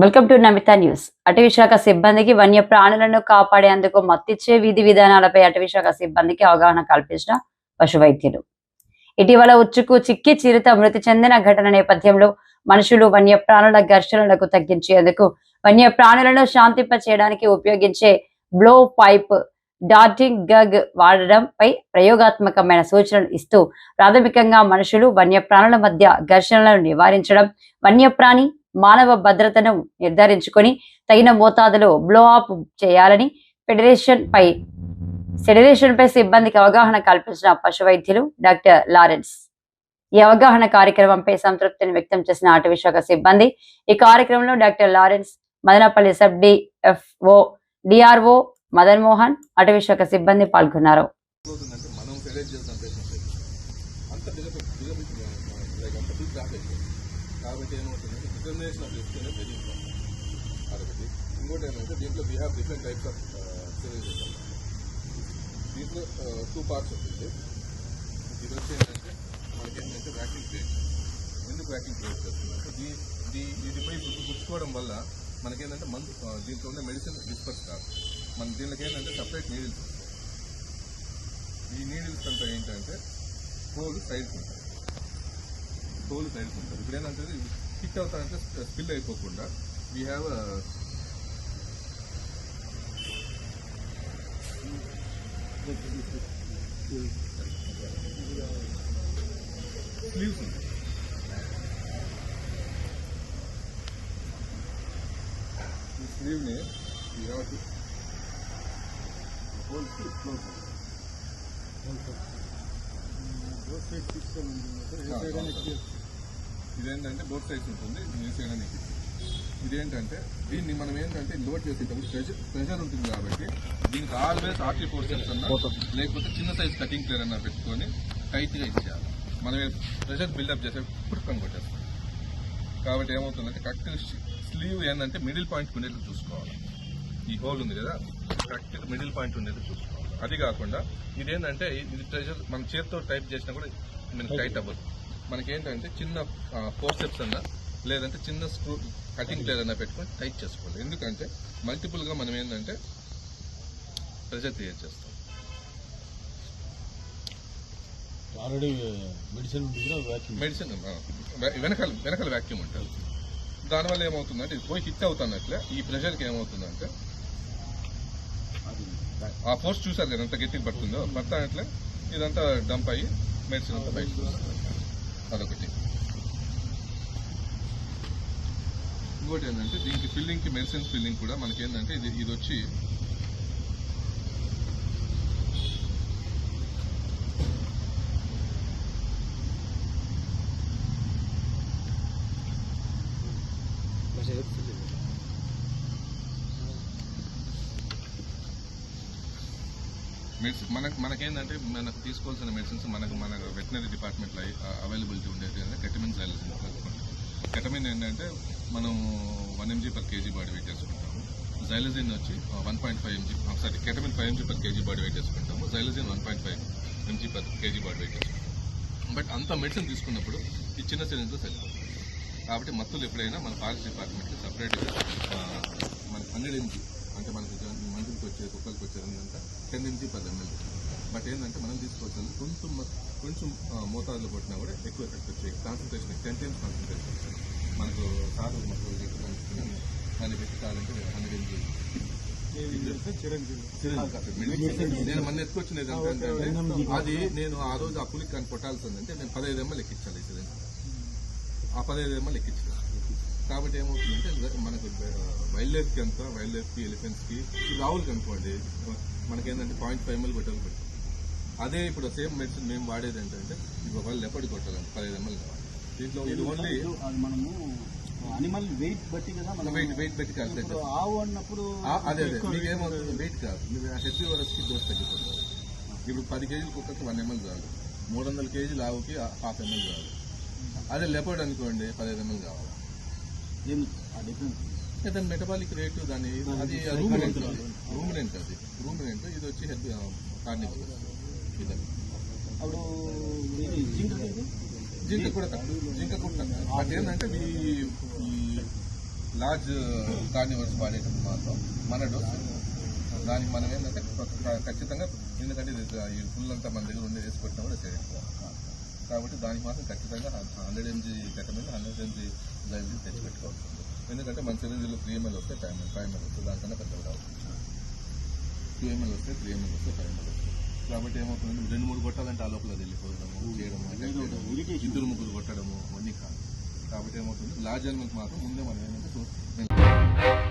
Welcome to Namitha news. అటవీ శాఖ సిబ్బందికి వన్య ప్రాణులను కాపాడేందుకు మత్తిచ్చే విధి విధానాలపై అటవీశాఖ సిబ్బందికి అవగాహన కల్పించిన పశు వైద్యులు ఇటీవల ఉచ్చుకు చిక్కి చిరుత మృతి చెందిన ఘటన నేపథ్యంలో మనుషులు వన్య ప్రాణుల ఘర్షణలకు తగ్గించేందుకు వన్య ప్రాణులను శాంతింప చేయడానికి ఉపయోగించే బ్లో పైప్ డార్టింగ్ గగ్ వాడడంపై ప్రయోగాత్మకమైన సూచనలు ఇస్తూ ప్రాథమికంగా మనుషులు వన్యప్రాణుల మధ్య ఘర్షణలను నివారించడం వన్యప్రాణి మానవ భద్రతను నిర్ధారించుకొని తగిన మోతాదులో బ్లో అప్ చేయాలని ఫెడరేషన్ పై ఫెడరేషన్ పై సిబ్బందికి అవగాహన కల్పించిన పశు వైద్యులు డాక్టర్ లారెన్స్ ఈ అవగాహన కార్యక్రమంపై సంతృప్తిని వ్యక్తం చేసిన అటవీ శాఖ సిబ్బంది ఈ కార్యక్రమంలో doctor Lawrence Madanapalle sub DFO DRO Madan Mohan అటవీ శాఖ సిబ్బంది పాల్గొన్నారు కాబట్టి ఏమవుతుంది డిటర్మినేషన్ ఆఫ్ లెఫ్ట్ అనేది వెరీ ఇంపార్టెంట్ అదొకటి ఇంకోటి ఏంటంటే దీంట్లో we have different types of civilization దీంట్లో టూ పార్ట్స్ ఉంటుంది ఇది వచ్చి ఏంటంటే మనకి ఏంటంటే వ్యాక్సిన్ క్రియేట్ ఎందుకు వ్యాక్సిన్ క్రియేట్ చేస్తుందంటే దీ దీ ఇది పోయి వల్ల మనకేంటంటే మందు దీంట్లో ఉన్న మెడిసిన్ డిస్పర్స్ కాదు మన దీనికి ఏంటంటే సపరేట్ నీడిల్స్ ఈ నీడిల్స్ అంతా ఏంటంటే హోల్ సైడ్కి ఉంటాయి హోల్ సైడ్కి ఉంటుంది ఇప్పుడు ఏంటంటే హిట్ అవుతారంటే స్పిల్ అయిపోకుండా వీ హ్యావ్ స్లీవ్స్ ఉంటాయి ఈ స్లీవ్ని we have to hole close ఈ సైడ్ అని ఇదేంటంటే దీన్ని మనం ఏంటంటే లోడ్ చేసేటప్పుడు ప్రెషర్ ప్రెషర్ ఉంటుంది కాబట్టి దీనికి ఆల్వేస్ ఆర్టీ పోర్షన్స్ అన్నా లేకపోతే చిన్న సైజ్ కటింగ్ ప్లేర్ అన్న పెట్టుకొని టైట్గా ఇచ్చేయాలి. మనం ప్రెషర్ బిల్డప్ చేసేటప్పుడు కొట్టేస్తాం. కాబట్టి ఏమవుతుందంటే కరెక్ట్ స్లీవ్ ఏంటంటే మిడిల్ పాయింట్ ఉండేది చూసుకోవాలి. ఈ హోల్ ఉంది కదా కరెక్ట్ మిడిల్ పాయింట్ ఉండేది చూసుకోవాలి. అది కాకుండా ఇదేంటంటే ఇది ప్రెషర్ మన చేతితో టైప్ చేసినా కూడా మనకి టైట్ అవ్వదు. మనకి ఏంటంటే చిన్న ఫోర్సెప్స్ అన్నా లేదంటే చిన్న స్క్రూ కటింగ్ ప్లేర్ అన్నా పెట్టుకొని టైట్ చేసుకోవాలి. ఎందుకంటే మల్టిపుల్గా మనం ఏంటంటే ప్రెషర్ క్రియేట్ చేస్తాం. ఆల్రెడీ మెడిసిన్ మెడిసిన్ వెనకాల వెనకాల వ్యాక్యూమ్ ఉంటుంది. దానివల్ల ఏమవుతుందంటే ఇది పోయి హిట్ అవుతున్నట్లే ఈ ప్రెషర్కి ఏమవుతుందంటే ఆ ఫోర్స్ చూసారు కదా ఎంత గట్టిగా పడుతుందో? పడతానట్లే ఇదంతా డంప్ అయ్యి మెడిసిన్ అంతా బయటకు వస్తుంది. అదొకటి. ఇంకోటి ఏంటంటే దీనికి ఫిల్లింగ్కి మెడిసిన్ ఫిల్లింగ్ కూడా మనకి ఏంటంటే ఇది ఇది వచ్చి మెడిసిన్ మనకు మనకేంటంటే మనకు తీసుకోవాల్సిన మెడిసిన్స్ మనకు మన వెటనరీ డిపార్ట్మెంట్లో అవైలబిలిటీ ఉండేది అంటే కెటమిన్ సైలసిన్ కెటమిన్ ఏంటంటే మనం one MG per KG body weight చేసుకుంటాము. జైలజిన్ వచ్చి one point five MG sorry ketamine five MG per KG body weight చేసుకుంటాము. Xylazine one point five MG per KG body weight చేసుకుంటాము. But అంత medicine తీసుకున్నప్పుడు ఈ చిన్న సిలిండర్తో సరిపోతుంది కాబట్టి మత్తులు ఎప్పుడైనా మన ఫారెస్ట్ డిపార్ట్మెంట్కి సపరేట్గా మన హండ్రెడ్ ఎంజీ అంటే మనకి మనుషులకి వచ్చే కుక్కలకి వచ్చేదంతా టెన్ ఎంజీ పది ఎంఎల్ బట్ ఏంటంటే మనం తీసుకోవాల్సింది కొంచెం కొంచెం మోతాదులో కొట్టినా కూడా ఎక్కువ ఎఫెక్ట్ వచ్చాయి కాన్సన్ట్రేషన్ టెన్ టైమ్స్ కాన్సన్ట్రేషన్ మనకు సార్ మొక్కలు పెట్టుకుని దాన్ని పెట్టి కావాలంటే హండ్రెడ్ ఎంజీ నేను మన ఎత్తుకొచ్చినది ఏంటంటే అది నేను ఆ రోజు ఆ పులికి కానీ కొట్టాల్సిందంటే నేను పదహైదు ఎమ్మలు ఎక్కించాలి ఆ పదహైదు ఎమ్మలు ఎక్కించాలి. కాబట్టి ఏమవుతుందంటే మనకు వైల్డ్ లైఫ్కి ఎంత? వైల్డ్ లైఫ్కి ఎలిఫెంట్స్కి రావులకి అనుకోండి మనకేంటంటే పాయింట్ ఫైవ్ ఎంఎల్ కొట్టాలి పెడతాం అదే ఇప్పుడు సేమ్ మెడిసిన్ మేము వాడేది ఏంటంటే ఇప్పుడు వాళ్ళు ఎప్పటి కొట్టాలంటే పదహైదు ఎంఎల్ కావాలి. దీంట్లో ఇది ఓన్లీ మనము అనిమల్ వెయిట్ బట్టి కదా మనం వెయిట్ వెయిట్ పెట్టి క్యాల్కులేట్ ఇప్పుడు ఆవు అన్నప్పుడు అదే అదే. మీకు ఏమవుతుంది వెయిట్ కాదు. మీకు హెచ్పి వరస్కి డోస్ తగ్గిపోతుంది. ఇప్పుడు పది కేజీలు కుక్కకి వన్ ఎంఎల్ చాలు. మూడు వందల కేజీలు ఆవుకి హాఫ్ ఎంఎల్ చాలు. అదే లెపర్డ్ అనుకోండి పదిహేను ఎంఎల్ కావాలి. ఆ డిఫరెన్స్ దాని మెటబాలిక్ రేటు దాని అది రూమినెంట్ రూమినెంట్ అది. రూమినెంట్ ఇది వచ్చి కార్నివల్ ఇది. అప్పుడు జింక కూడా తక్కువ. జింక కూడా తక్కువ. బట్ ఏంటంటే ఈ ఈ లార్జ్ కార్నివర్స్ వాడేటప్పుడు మాత్రం మన డోస్ దానికి మనం ఏంటంటే ఖచ్చితంగా ఎందుకంటే ఇది ఈ ఫుల్ అంతా మన దగ్గర ఉండే వేసి పెట్టినా కూడా కాబట్టి దానికి మాత్రం ఖచ్చితంగా హండ్రెడ్ ఎంజీ కట్టమైన హండ్రెడ్ ఎంజీ లైవ్ తెచ్చి పెట్టుకోవాలి. ఎందుకంటే మన సిలిండర్లో త్రీ ఎంఎల్ వస్తే ఫైవ్ ఎంఎల్ ఫైవ్ ఎంఎల్ వస్తుంది దానికన్నా పెద్దగా రావు టూ ఎంఎల్ వస్తే త్రీ ఎంఎల్ వస్తే ఫైవ్ ఎంఎల్ వస్తుంది. కాబట్టి ఏమవుతుంది రెండు మూడు కొట్టాలంటే ఆ లోపల వెళ్ళిపోవడము చేయడము ఇద్దరు ముగ్గురు కొట్టడము అవన్నీ కాదు. కాబట్టి ఏమవుతుంది? లార్జ్ ఎలిమెంట్ మాత్రం ముందే మనం ఏంటంటే